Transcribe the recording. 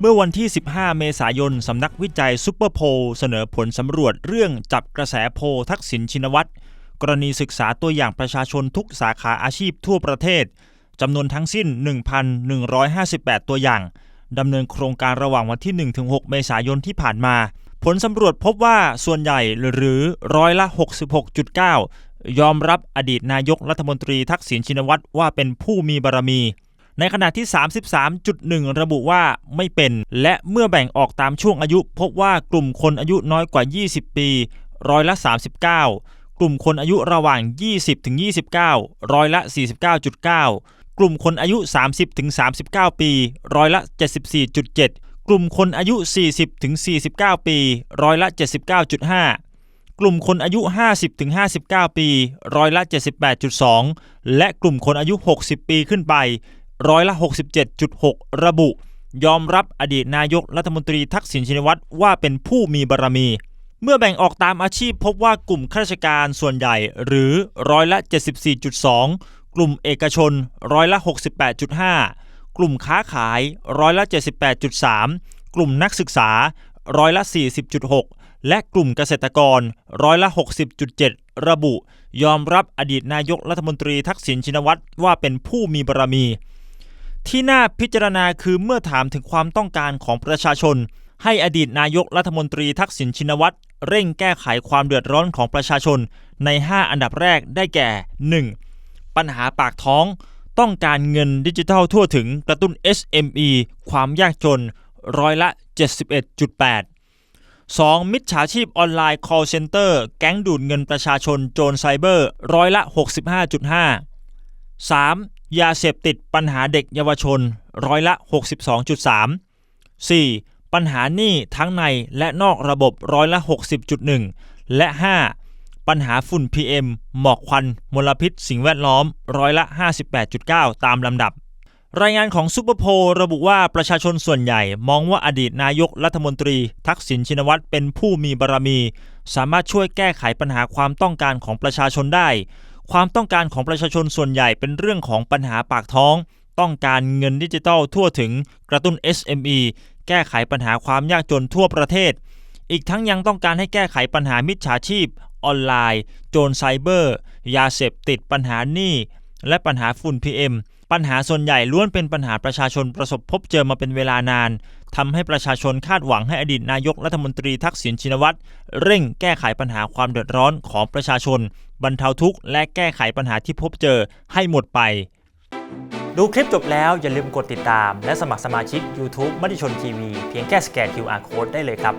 เมื่อวันที่ 15 เมษายน สำนักวิจัยซูเปอร์โพลเสนอผลสำรวจเรื่องจับกระแสโพทักษิณชินวัตรกรณีศึกษาตัวอย่างประชาชนทุกสาขาอาชีพทั่วประเทศจำนวนทั้งสิ้น 1,158 ตัวอย่างดำเนินโครงการระหว่างวันที่ 1-6 เมษายนที่ผ่านมา ผลสำรวจพบว่าส่วนใหญ่หรือร้อยละ 66.9 ยอมรับอดีตนายกรัฐมนตรีทักษิณชินวัตรว่าเป็นผู้มีบารมี ในขณะที่ 33.1 ระบุว่าไม่เป็น และเมื่อแบ่งออกตามช่วงอายุพบว่ากลุ่มคนอายุน้อยกว่า 20 ปี ร้อยละ 39 กลุ่มคนอายุระหว่าง 20-29 ร้อยละ 49.9 กลุ่มคนอายุ 30-39 ปี ร้อยละ 74.7 กลุ่มคนอายุ 40-49 ปี ร้อยละ 79.5กลุ่มคนอายุ 50-59 ปี ร้อยละ 78.2 และกลุ่มคนอายุ 60 ปีขึ้นไป ร้อยละ 67.6 ระบุ ยอมรับอดีตนายกรัฐมนตรีทักษิณชินวัตรว่าเป็นผู้มีบารมี เมื่อแบ่งออกตามอาชีพพบว่ากลุ่มข้าราชการส่วนใหญ่หรือร้อยละ 74.2 กลุ่มเอกชนร้อยละ 68.5 กลุ่มค้าขายร้อยละ 78.3 กลุ่มนักศึกษาร้อยละ 40.6 และกลุ่มเกษตรกรร้อยละ 60.7 ระบุ ยอมรับอดีตนายกรัฐมนตรีทักษิณชินวัตรว่าเป็นผู้มีบารมี ที่น่าพิจารณาคือเมื่อถามถึงความต้องการของประชาชน ให้อดีตนายกรัฐมนตรีทักษิณชินวัตรเร่งแก้ไขความเดือดร้อนของประชาชนใน 5 อันดับแรกได้แก่ 1. ปัญหาปากท้อง ต้องการเงินดิจิทัลทั่วถึงกระตุ้น SME ความยากจนร้อยละ 71.8 2. มิจฉาชีพออนไลน์ call center แก๊งดูดเงินประชาชนโจรไซเบอร์ร้อยละ 65.5 3. ยาเสพติดปัญหาเด็กเยาวชนร้อยละ 62.3 4. ปัญหาหนี้ทั้งในและนอกระบบร้อยละ 60.1 และ 5. ปัญหาฝุ่น PM หมอกควันมลพิษสิ่งแวดล้อมร้อยละ 58.9 ตามลำดับ รายงานของซูเปอร์โพลระบุว่าประชาชนส่วนใหญ่มองว่าอดีตนายกรัฐมนตรี ทักษิณชินวัตรเป็นผู้มีบารมี สามารถช่วยแก้ไขปัญหาความต้องการของประชาชนได้ ความต้องการของประชาชนส่วนใหญ่เป็นเรื่องของปัญหาปากท้อง ต้องการเงินดิจิทัลทั่วถึงกระตุ้น SME แก้ไขปัญหาความยากจนทั่วประเทศ อีกทั้งยังต้องการให้แก้ไขปัญหามิจฉาชีพ ออนไลน์ โจรไซเบอร์ ยาเสพติดปัญหาหนี้และปัญหาฝุ่น PM ปัญหาส่วนใหญ่ล้วนเป็นปัญหาประชาชนประสบพบเจอมาเป็นเวลานานทำให้ประชาชนคาดหวังให้อดีตนายกรัฐมนตรีทักษิณชินวัตรเร่งแก้ไขปัญหาความเดือดร้อนของประชาชน บรรเทาทุกข์และแก้ไขปัญหาที่พบเจอให้หมดไป ดูคลิปจบแล้วอย่าลืมกดติดตาม และสมัครสมาชิก YouTube มติชนทีวีเพียงแค่สแกน QR Code ได้เลยครับ